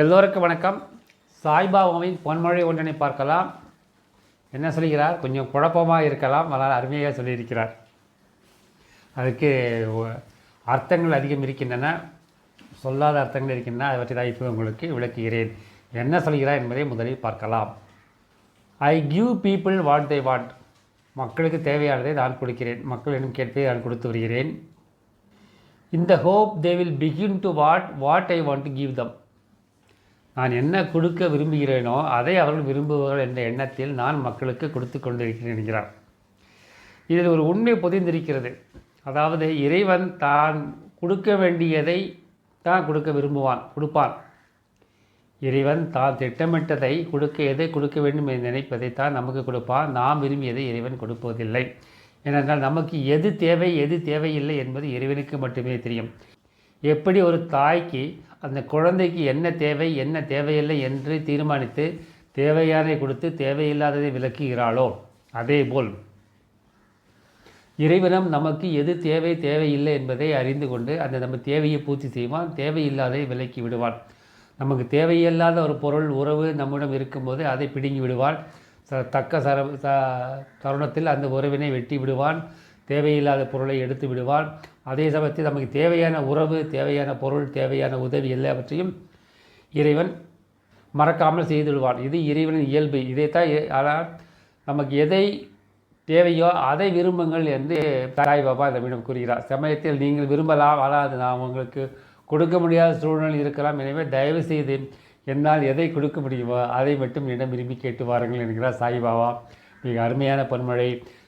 எல்லோருக்கும் வணக்கம். சாய்பாபாவின் பொன்மொழி ஒன்றனை பார்க்கலாம். என்ன சொல்கிறார்? கொஞ்சம் குழப்பமாக இருக்கலாம். ஆனால் அருமையாக சொல்லியிருக்கிறார். அதுக்கு அர்த்தங்கள் அதிகம் இருக்கின்றன. சொல்லாத அர்த்தங்கள் இருக்கின்றன. அதை பற்றி தான் இப்போ உங்களுக்கு விளக்குகிறேன். என்ன சொல்கிறார் என்பதை முதலில் பார்க்கலாம். I give people what they what மக்களுக்கு தேவையானதை நான் கொடுக்கிறேன். மக்களிடம் கேட்பதை நான் கொடுத்து வருகிறேன். இந்த hope they will begin to what what I want to give them நான் என்ன கொடுக்க விரும்புகிறேனோ அதை அவர்கள் விரும்புவார்கள் என்ற எண்ணத்தில் நான் மக்களுக்கு கொடுத்து கொண்டிருக்கிறேன் என்கிறார். இதில் ஒரு உண்மை பொதிந்திருக்கிறது. அதாவது இறைவன் தான் கொடுக்க வேண்டியதை தான் கொடுக்க விரும்புவான் கொடுப்பான். இறைவன் தான் திட்டமிட்டதை கொடுக்க எதை கொடுக்க வேண்டும் என்று நினைப்பதை தான் நமக்கு கொடுப்பான். நாம் விரும்பியதை இறைவன் கொடுப்பதில்லை. ஏனென்றால் நமக்கு எது தேவை எது தேவையில்லை என்பது இறைவனுக்கு மட்டுமே தெரியும். எப்படி ஒரு தாய்க்கு அந்த குழந்தைக்கு என்ன தேவை என்ன தேவையில்லை என்று தீர்மானித்து தேவையானதை கொடுத்து தேவையில்லாததை விளக்குகிறாளோ? அதேபோல் இறைவனம் நமக்கு எது தேவை தேவையில்லை என்பதை அறிந்து கொண்டு அந்த நம்ம தேவையை பூர்த்தி செய்வான் தேவையில்லாததை விலக்கி விடுவான். நமக்கு தேவையில்லாத ஒரு பொருள் உறவு நம்மிடம் இருக்கும்போது அதை பிடுங்கி விடுவான் ச தக்க சர ச தருணத்தில் அந்த உறவினை வெட்டி விடுவான். தேவையில்லாத பொருளை எடுத்து விடுவான் அதே சமயத்தில் நமக்கு தேவையான உறவு தேவையான பொருள் தேவையான உதவி எல்லாவற்றையும் இறைவன் மறக்காமல் செய்துவிடுவான். இது இறைவனின் இயல்பு. இதைத்தான் ஆனால் நமக்கு எதை தேவையோ அதை விரும்புங்கள் என்று தாய் பாபா நம்மிடம் கூறுகிறார். சமயத்தில் நீங்கள் விரும்பலாம் ஆனால் அது நான் உங்களுக்கு கொடுக்க முடியாத சூழ்நிலை இருக்கலாம். எனவே தயவு செய்து என்னால் எதை கொடுக்க முடியுமோ அதை மட்டும் என்னிடம் விரும்பி கேட்டு வாருங்கள் என்கிறார் சாய்பாபா மிக அருமையான பொன்மழை.